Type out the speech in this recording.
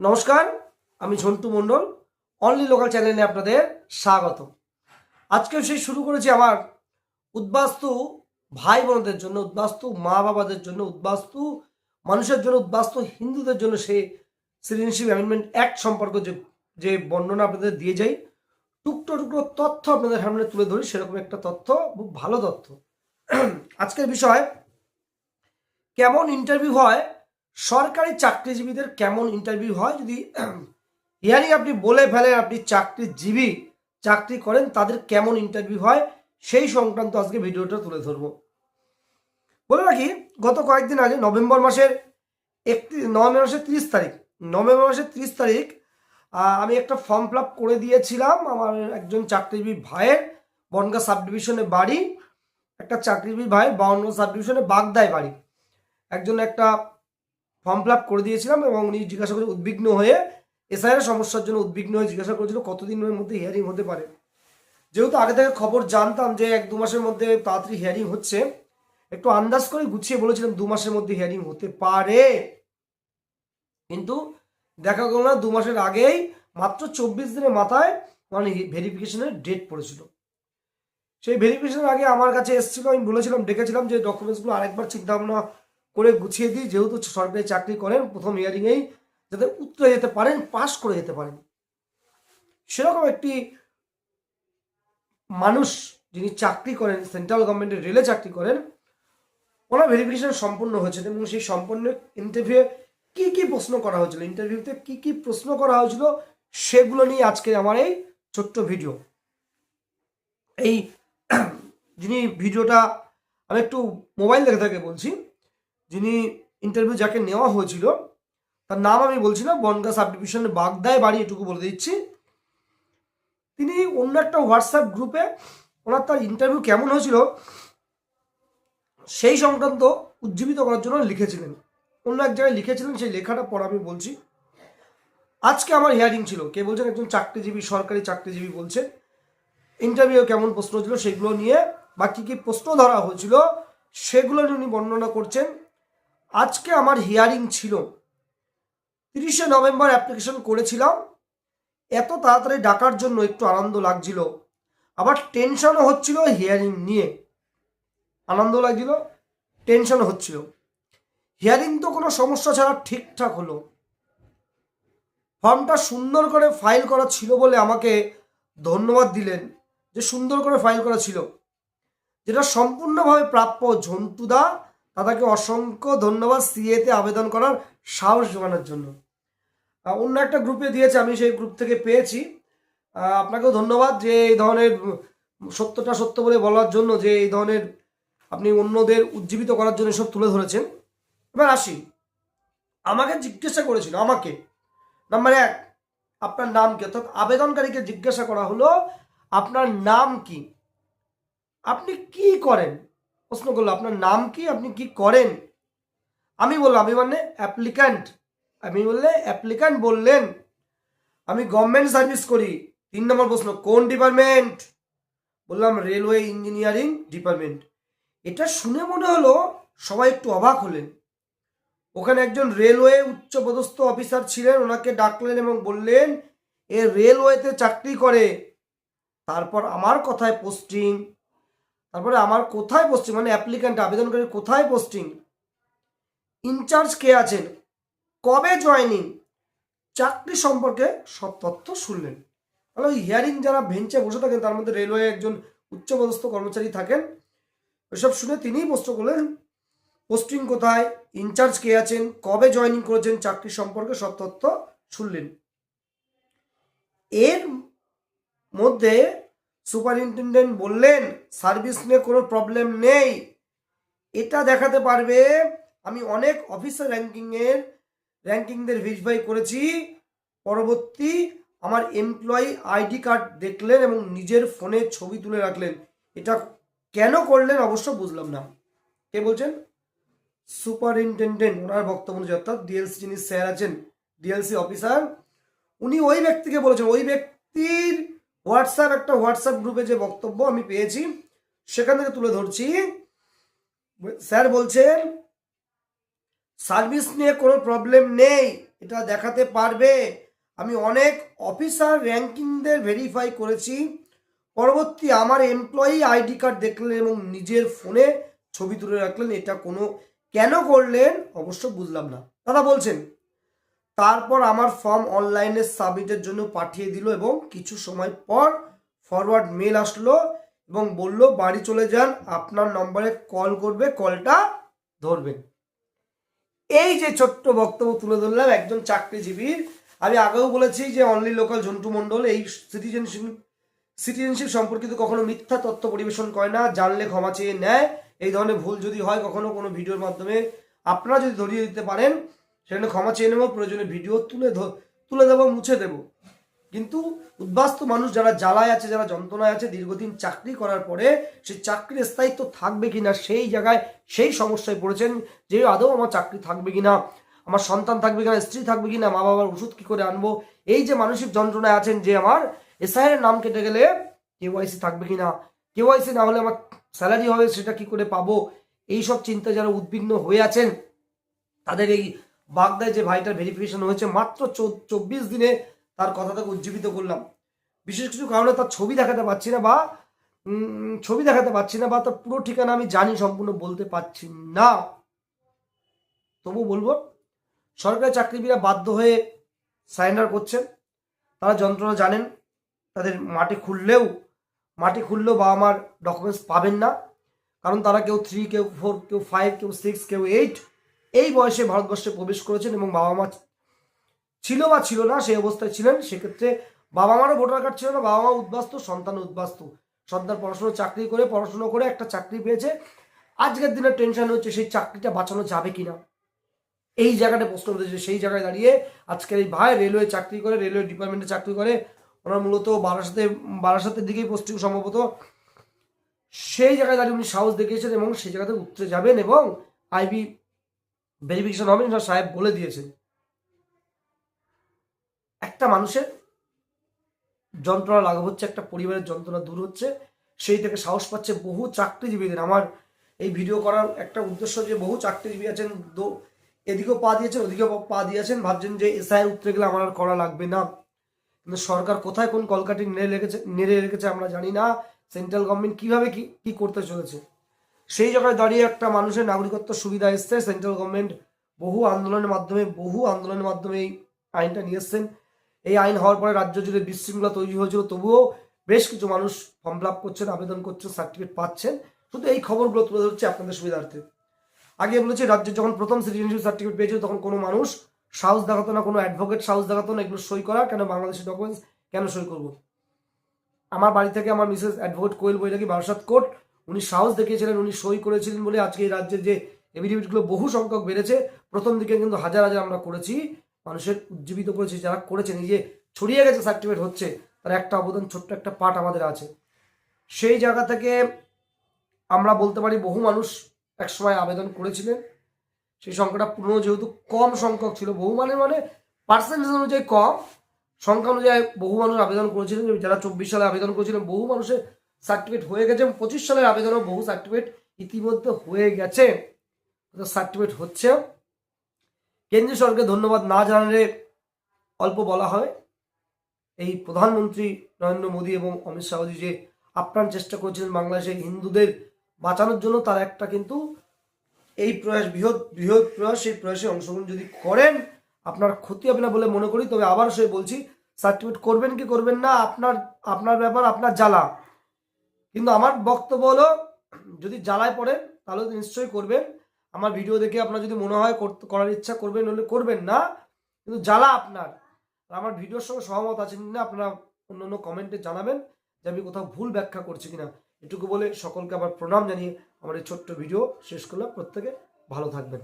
নমস্কার, আমি ঝন্টু মণ্ডল only local চ্যানেলে আপনাদের স্বাগত। আজকে সেই শুরু করেছি আমার উদ্বাস্তু ভাই বোনদের জন্য, উদ্বাস্তু মা বাবাদের জন্য, উদ্বাস্তু মানুষের জন্য, উদ্বাস্তু হিন্দুদের জন্য সেই সিটিজেনশিপ অ্যামেন্ডমেন্ট অ্যাক্ট সম্পর্কে যে যে বর্ণনা আপনাদের দিয়ে যাই, টুকরো টুকরো তথ্য আপনাদের সামনে তুলে ধরি, সেরকম একটা তথ্য, খুব ভালো তথ্য। আজকের বিষয়, কেমন ইন্টারভিউ হয় সরকারি চাকরিজীবীদের কেমন ইন্টারভিউ হয়? যদি হিয়ারিং আপনি বলে ফেলেন, আপনি চাকরিজীবী, চাকরি করেন, তাদের কেমন ইন্টারভিউ হয়? সেই সংক্রান্ত আজকে ভিডিওটা তুলে ধরবো। বলে রাখি, গত কয়েকদিন আগে নভেম্বর মাসের একত্রিশ নভেম্বর মাসের তিরিশ তারিখ, নভেম্বর মাসের তিরিশ তারিখ আমি একটা ফর্ম ফিল করে দিয়েছিলাম আমার একজন চাকরিজীবী ভাইয়ের, বনগা সাব ডিভিশনে বাড়ি, একটা চাকরিজীবী ভাইয়ের বনগা সাব ডিভিশনে বাগদায় বাড়ি। একজন একটা ফর্ম ফিল করে দিয়েছিলাম এবং উনি জিজ্ঞাসা করে উদ্বিগ্ন হয়ে এসআইয়ের সমস্যার জন্য উদ্বিগ্ন হয়ে জিজ্ঞাসা করেছিল কতদিনের মধ্যে হিয়ারিং হতে পারে। যেহেতু আগে থেকে খবর জানতাম যে এক দু মাসের মধ্যে তাড়াতাড়ি হিয়ারিং হচ্ছে, একটু আন্দাজ করে গুছিয়ে বলেছিলাম দু মাসের মধ্যে হিয়ারিং হতে পারে। কিন্তু দেখা গেল না, দু মাসের আগেই মাত্র চব্বিশ দিনের মাথায় মানে ভেরিফিকেশনের ডেট পড়েছিল। সেই ভেরিফিকেশনের আগে আমার কাছে এসেছিল, আমি বলেছিলাম, ডেকেছিলাম যে ডকুমেন্টসগুলো আরেকবার চিন্তা ভাবনা করে গুছিয়ে দিই, যেহেতু সরকারি চাকরি করেন, প্রথম ইয়ারিংয়েই যাতে উত্তরে যেতে পারেন পাশ করে যেতে পারেন। সেরকম একটি মানুষ যিনি চাকরি করেন সেন্ট্রাল গভর্নমেন্টের রেলে চাকরি করেন, ওনার ভেরিফিকেশন সম্পূর্ণ হয়েছে। এবং সেই সম্পূর্ণ ইন্টারভিউ কি কি প্রশ্ন করা হয়েছিল ইন্টারভিউতে কি কি প্রশ্ন করা হয়েছিল, সেগুলো নিয়ে আজকে আমার এই ছোট্ট ভিডিও এই, যিনি ভিডিওটা আমি একটু মোবাইল দেখে থেকে বলছি। যিনি ইন্টারভিউ যাকে নেওয়া হয়েছিল, তার নাম আমি বলছি না, বনগা সাব ডিভিশনের বাগদায় বাড়ি এটুকু বলে দিচ্ছি। তিনি অন্য একটা হোয়াটসঅ্যাপ গ্রুপে ওনার তার ইন্টারভিউ কেমন হয়েছিল, সেই সংক্রান্ত উজ্জীবিত করার জন্য লিখেছিলেন। অন্য এক জায়গায় লিখেছিলেন, সেই লেখাটা পর আমি বলছি। আজকে আমার হিয়ারিং ছিল, কে বলছেন? একজন চাকরিজীবী, সরকারি চাকরিজীবী বলছেন। ইন্টারভিউ কেমন প্রশ্ন ছিল সেগুলো নিয়ে বা কী কী প্রশ্ন ধরা হয়েছিল, সেগুলো উনি বর্ণনা করছেন। আজকে আমার হিয়ারিং ছিল। তিরিশে নভেম্বর অ্যাপ্লিকেশন করেছিলাম। এত তাড়াতাড়ি ডাকার জন্য একটু আনন্দ লাগছিল। আবার টেনশনও হচ্ছিল হিয়ারিং নিয়ে। আনন্দ লাগছিল টেনশনও হচ্ছিল। হিয়ারিং তো কোনো সমস্যা ছাড়া ঠিকঠাক হলো। ফর্মটা সুন্দর করে ফাইল করা ছিল বলে আমাকে ধন্যবাদ দিলেন যে সুন্দর করে ফাইল করা ছিল। যেটা সম্পূর্ণভাবে প্রাপ্য ঝন্টুদা দাদাকে অসংখ্য ধন্যবাদ সিএতে আবেদন করার সাহস জোগানোর জন্য। অন্য একটা গ্রুপে দিয়েছে, আমি সেই গ্রুপ থেকে পেয়েছি। আপনাকেও ধন্যবাদ যে এই ধরনের সত্যটা সত্য বলে বলার জন্য যে এই ধরনের আপনি অন্যদের উজ্জীবিত করার জন্য সব তুলে ধরেছেন। এবার আসি। আমাকে জিজ্ঞাসা করেছিল, আমাকে। নাম্বার এক, আপনার নাম কি? অর্থাৎ আবেদনকারীকে জিজ্ঞাসা করা হলো, আপনার নাম কি? আপনি কি করেন? প্রশ্ন করল, আপনার নাম কি? আপনি কি করেন? আমি বললাম, আমি মানে অ্যাপ্লিক্যান্ট। আমি বললে, অ্যাপ্লিক্যান্ট বললেন। আমি গভর্নমেন্ট সার্ভিস করি। তিন নম্বর প্রশ্ন, কোন ডিপার্টমেন্ট? বললাম, রেলওয়ে ইঞ্জিনিয়ারিং ডিপার্টমেন্ট। এটা শুনে মনে হলো সবাই একটু অবাক হলেন। ওখানে একজন রেলওয়ে উচ্চপদস্থ অফিসার ছিলেন, ওনাকে ডাকলেন এবং বললেন, এ রেলওয়েতে চাকরি করে। তারপর আমার কথায় পোস্টিং তারপরে আমার কোথায় পোস্টিং মানে অ্যাপ্লিক্যান্ট আবেদনকারী কোথায় পোস্টিং ইনচার্জ কে আছেন? কবে জয়েনিং চাকরি সম্পর্কে সব তথ্য শুনলেন। তাহলে হিয়ারিং যারা বেঞ্চে বসে থাকেন, তার মধ্যে রেলওয়ে একজন উচ্চপদস্থ কর্মচারী থাকেন, ওইসব শুনে তিনিই প্রশ্ন করলেন। পোস্টিং কোথায়? ইনচার্জ কে আছেন? কবে জয়েনিং করেছেন? চাকরি সম্পর্কে সব তথ্য শুনলেন। এর মধ্যে সুপারিনটেন্ডেন্ট বললেন, সার্ভিস নিয়ে কোনো প্রবলেম নেই। এটা দেখাতে পারবে, আমি অনেক অফিসার র্যাঙ্কিংয়ের, র্যাঙ্কিংদের ভেরিফাই করেছি। পরবর্তী আমার এমপ্লয়ি আইডি কার্ড দেখলেন এবং নিজের ফোনে ছবি তুলে রাখলেন। এটা কেন করলেন অবশ্য বুঝলাম না। কে বলছেন? সুপারিনটেন্ডেন্ট, ওনার বক্তব্য অনুযায়ী, অর্থাৎ ডিএলসি যিনি স্যার আছেন ডিএলসি অফিসার উনি ওই ব্যক্তিকে বলেছেন, ওই ব্যক্তির হোয়াটসঅ্যাপ, একটা হোয়াটসঅ্যাপ গ্রুপে যে বক্তব্য আমি পেয়েছি, সেখান থেকে তুলে ধরছি। স্যার বলছেন, সার্ভিস নিয়ে কোনো প্রবলেম নেই, এটা দেখাতে পারবে। আমি অনেক অফিসার র্যাঙ্কিংদের ভেরিফাই করেছি। পরবর্তী আমার এমপ্লয়ি আইডি কার্ড দেখলেন এবং নিজের ফোনে ছবি তুলে রাখলেন। এটা কোনো কেন করলেন? অবশ্য বুঝলাম না। দাদা বলছেন তারপর আমার ফর্ম অনলাইনে সাবমিটের জন্য পাঠিয়ে দিল এবং কিছু সময় পর ফরওয়ার্ড মেল আসলো এবং বলল, বাড়ি চলে যান, আপনার নম্বরে কল করবে কলটা ধরবেন এই যে ছোট্ট বক্তব্য তুলে ধরলাম একজন চাকরিজীবীর। আমি আগেও বলেছি যে অনলি লোকাল ঝন্টু মণ্ডল এই সিটিজেনশিপ সিটিজেনশিপ সম্পর্কিত কখনো মিথ্যা তথ্য পরিবেশন করে না, জানলে ক্ষমা চেয়ে নেয়। এই ধরনের ভুল যদি হয়, কখনো কোনো ভিডিওর মাধ্যমে। আপনারা যদি ধরিয়ে দিতে পারেন সেখানে ক্ষমা চেয়ে নেব, প্রয়োজনে ভিডিও তুলে তুলে দেবো, মুছে দেবো। কিন্তু উদ্বাস্ত মানুষ যারা জ্বালায় আছে, যারা যন্ত্রণায় আছে, দীর্ঘদিন চাকরি করার পরে সেই চাকরির স্থায়িত্ব থাকবে কিনা, সেই জায়গায়, সেই সমস্যায় পড়েছেন যে আদৌ আমার চাকরি থাকবে কিনা, আমার সন্তান থাকবে কিনা, স্ত্রী থাকবে কিনা মা বাবার ওষুধ কি করে আনব, এই যে মানসিক যন্ত্রণায় আছেন যে আমার এসআইয়ের নাম কেটে গেলে কেওয়াইসি থাকবে কিনা কেওয়াইসি না হলে আমার স্যালারি হবে, সেটা কি করে পাবো এই সব চিন্তা যারা উদ্বিগ্ন হয়ে আছেন, তাদের এই বাগদায় যে ভাইটার ভেরিফিকেশন হয়েছে, মাত্র চব্বিশ দিনে তার কথাটাকে উজ্জীবিত করলাম। বিশেষ কিছু কারণে তার ছবি দেখাতে পারছি না বা ছবি দেখাতে পারছি না বা, তার পুরো ঠিকানা আমি জানি, সম্পূর্ণ বলতে পারছি না। তবু বলব, সরকারি চাকরিজীবীরা বাধ্য হয়ে সারেন্ডার করছেন। তারা যন্ত্রণা জানেন, তাদের মাটি খুললেও মাটি খুললেও বাবা মার ডকুমেন্টস পাবেন না। কারণ তারা কেউ থ্রি কেউ ফোর কেউ ফাইভ কেউ সিক্স কেউ এইট এই বয়সে ভারতবর্ষে প্রবেশ করেছেন এবং বাবা মা ছিল বা ছিল না, সেই অবস্থায় ছিলেন, সেক্ষেত্রে বাবা মারও ভোটার কার্ড ছিল না, বাবা মা উদ্বাস্তু, সন্তান উদ্বাস্তু। সন্তান পড়াশোনা চাকরি করে, পড়াশোনা করে একটা চাকরি পেয়েছে। আজকের দিনে টেনশন হচ্ছে সেই চাকরিটা বাঁচানো যাবে কিনা। এই জায়গাটা প্রশ্ন উঠেছে, সেই জায়গায় দাঁড়িয়ে আজকের এই ভাই রেলওয়ে চাকরি করে, রেলওয়ে ডিপার্টমেন্টে চাকরি করে, ওনার মূলত বারাসাতে, বারাসাতের দিকেই পোস্টিং সম্ভবত। সেই জায়গায় দাঁড়িয়ে উনি সাহস দেখিয়েছেন এবং সেই জায়গাতে উঠতে যাবেন এবং আইবি ভেরিফিকেশন হবে না সাহেব বলে দিয়েছেন একটা মানুষের যন্ত্রণা লাঘব হচ্ছে, একটা পরিবারের যন্ত্রণা দূর হচ্ছে, সেই থেকে সাহস পাচ্ছে বহু চাকরিজীবীদের। আমার এই ভিডিও করার একটা উদ্দেশ্য যে বহু চাকরিজীবী আছেন এদিকেও পা দিয়েছেন, ওদিকেও পা দিয়েছেন, ভাবছেন যে এসআই উঠতে গেলে আমার আর করা লাগবে না। কিন্তু সরকার কোথায় কোন কলকাটি নেড়ে রেখেছে নেড়ে রেখেছে আমরা জানি না। সেন্ট্রাল গভর্নমেন্ট কীভাবে কি কি করতে চলেছে? সেই জায়গায় দাঁড়িয়ে একটা মানুষের নাগরিকত্ব সুবিধা এসছে। সেন্ট্রাল গভর্নমেন্ট বহু আন্দোলনের মাধ্যমে, বহু আন্দোলনের মাধ্যমে এই আইনটা নিয়ে এসছেন। এই আইন হওয়ার পরে রাজ্য জুড়ে বিশৃঙ্খলা তৈরি হয়েছিল। তবুও বেশ কিছু মানুষ ফর্ম ফিল করছেন, আবেদন করছেন সার্টিফিকেট পাচ্ছেন। শুধু এই খবরগুলো তুলে ধরছে আপনাদের সুবিধার্থে। আগে বলেছি, রাজ্যে যখন প্রথম সিটিজেনশিপ সার্টিফিকেট পেয়েছিল, তখন কোনো মানুষ সাহস দেখাতো না, কোনো অ্যাডভোকেট সাহস দেখাতো না, এগুলো সই করা, কেন বাংলাদেশের ডকুমেন্টস কেন সই করব? আমার বাড়ি থেকে আমার missus advocate Koel Bairagi, Barasat court উনি সাহস দেখিয়েছিলেন, উনি সই করেছিলেন বলে আজকে এই রাজ্যের যে এভিডেভিটগুলো বহু সংখ্যক বেড়েছে, প্রথম দিকে কিন্তু হাজার হাজার আমরা করেছি, মানুষের উজ্জীবিত করেছি, যারা করেছেন এই যে ছড়িয়ে গেছে সার্টিফিকেট হচ্ছে, তার একটা অবদান, ছোট্ট একটা পার্ট আমাদের আছে। সেই জায়গা থেকে আমরা বলতে পারি বহু মানুষ একসময় আবেদন করেছিলেন, সেই সংখ্যাটা পুরনো যেহেতু কম সংখ্যক ছিল, বহু মানে মানে পার্সেন্টেজ অনুযায়ী কম, সংখ্যা অনুযায়ী বহু মানুষ আবেদন করেছিলেন, যারা চব্বিশ সালে আবেদন করেছিলেন, বহু মানুষের সার্টিফিকেট হয়ে গেছে এবং পঁচিশ সালের আবেদনও বহু সার্টিফিকেট ইতিমধ্যে হয়ে গেছে। সার্টিফিকেট হচ্ছে, কেন্দ্রীয় সরকারকে ধন্যবাদ না জানালে অল্প বলা হয়। এই প্রধানমন্ত্রী নরেন্দ্র মোদী এবং অমিত শাহজি যে আপ্রাণ চেষ্টা করেছিলেন বাংলাদেশের হিন্দুদের বাঁচানোর জন্য, তার একটা কিন্তু এই প্রয়াস, বৃহৎ বৃহৎ প্রয়াস, সেই প্রয়াসে অংশগ্রহণ যদি করেন, আপনার ক্ষতি হবে না বলে মনে করি। তবে আবার সে বলছি, সার্টিফিকেট করবেন কি করবেন না, আপনার আপনার ব্যাপার, আপনার জ্বালা। কিন্তু আমার বক্তব্য হলো, যদি জ্বালায় পড়েন, তাহলে নিশ্চয়ই করবেন। আমার ভিডিও দেখে আপনার যদি মনে হয় করার ইচ্ছা করবেন, হলে করবেন না। কিন্তু জ্বালা আপনার। আমার ভিডিওর সঙ্গে সহমত আছেন কিনা আপনারা অন্য অন্য কমেন্টে জানাবেন যে আমি কোথাও ভুল ব্যাখ্যা করছি কিনা। এটুকু বলে সকলকে আবার প্রণাম জানিয়ে আমার এই ছোট্ট ভিডিও শেষ করলাম। প্রত্যেকে ভালো থাকবেন।